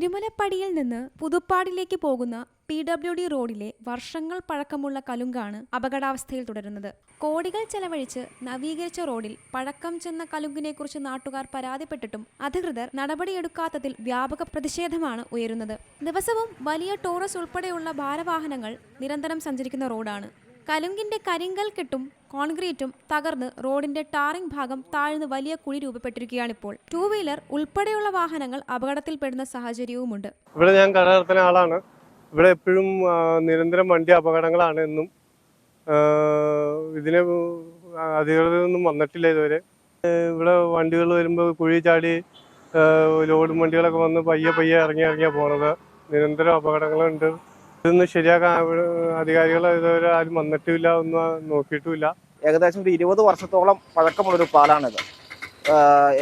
തിരുമലപ്പടിയിൽ നിന്ന് പുതുപ്പാടിലേക്ക് പോകുന്ന P W D റോഡിലെ വർഷങ്ങൾ പഴക്കമുള്ള കലുങ്കാണ് അപകടാവസ്ഥയിൽ തുടരുന്നത്. കോടികൾ ചെലവഴിച്ച് നവീകരിച്ച റോഡിൽ പഴക്കം ചെന്ന കലുങ്കിനെക്കുറിച്ച് നാട്ടുകാർ പരാതിപ്പെട്ടിട്ടും അധികൃതർ നടപടിയെടുക്കാത്തതിൽ വ്യാപക പ്രതിഷേധമാണ് ഉയരുന്നത്. ദിവസവും വലിയ ടോറസ് ഉൾപ്പെടെയുള്ള ഭാരവാഹനങ്ങൾ നിരന്തരം സഞ്ചരിക്കുന്ന റോഡാണ്. കലുങ്കിന്റെ കരിങ്കൽ കെട്ടും കോൺക്രീറ്റും തകർന്ന് റോഡിന്റെ ടാറിംഗ് ഭാഗം താഴ്ന്ന് വലിയ കുഴി രൂപപ്പെട്ടിരിക്കുകയാണിപ്പോൾ. ടൂ വീലർ ഉൾപ്പെടെയുള്ള വാഹനങ്ങൾ അപകടത്തിൽപ്പെടുന്ന സാഹചര്യവുമുണ്ട്. ഇവിടെ ഞാൻ കട ആളാണ്. ഇവിടെ എപ്പോഴും നിരന്തരം വണ്ടി അപകടങ്ങളാണ് എന്നും ഇതിനെ അധികൃതരൊന്നും വന്നിട്ടില്ല ഇതുവരെ. ഇവിടെ വണ്ടികൾ വരുമ്പോൾ കുഴി ചാടി ലോഡും വണ്ടികളൊക്കെ വന്ന് പയ്യെ പയ്യെ ഇറങ്ങി ഇറങ്ങിയാണ് പോണത്. നിരന്തരം അപകടങ്ങളുണ്ട്. ഇതൊന്നും ശരിയാക്കാൻ അധികാരികൾ ഇതുവരെ ആരും വന്നിട്ടില്ല ഒന്നും നോക്കിയിട്ടുമില്ല. ഏകദേശം ഒരു ഇരുപത് വർഷത്തോളം പഴക്കമുള്ളൊരു പാലാണിത്.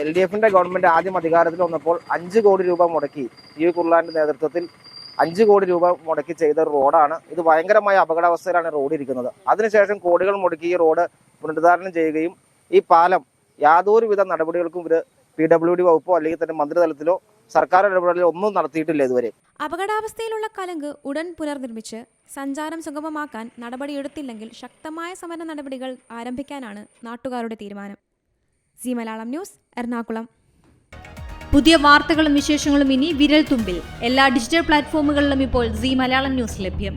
എൽ ഡി എഫിന്റെ ഗവൺമെന്റ് ആദ്യം അധികാരത്തിൽ വന്നപ്പോൾ അഞ്ച് കോടി രൂപ മുടക്കി ടി വി കുർലാന്റെ നേതൃത്വത്തിൽ അഞ്ച് കോടി രൂപ മുടക്കി ചെയ്ത റോഡാണ്. ഇത് ഭയങ്കരമായ അപകടാവസ്ഥയിലാണ് റോഡ് ഇരിക്കുന്നത്. അതിനുശേഷം കോടികൾ മുടക്കി ഈ റോഡ് പുനരുദ്ധാരണം ചെയ്യുകയും ഈ പാലം യാതൊരുവിധ നടപടികൾക്കും ഇവർ പി ഡബ്ല്യു ഡി വകുപ്പോ അല്ലെങ്കിൽ തന്നെ മന്ത്രിതലത്തിലോ സർക്കാർ ഇടപെടലിൽ ഒന്നും നടത്തിയിട്ടില്ല ഇതുവരെ. അപകടാവസ്ഥയിലുള്ള കലങ്ക് ഉടൻ പുനർനിർമ്മിച്ച് സഞ്ചാരം സുഗമമാക്കാൻ നടപടിയെടുത്തില്ലെങ്കിൽ ശക്തമായ സമര നടപടികൾ ആരംഭിക്കാനാണ് നാട്ടുകാരുടെ തീരുമാനം. C Malayalam news Ernakulam. പുതിയ വാർത്തകളും വിശേഷങ്ങളും ഇനി വിരൽ തുമ്പിൽ എല്ലാ ഡിജിറ്റൽ പ്ലാറ്റ്ഫോമുകളിലും ഇപ്പോൾ സി മലയാളം ന്യൂസ് ലഭ്യം.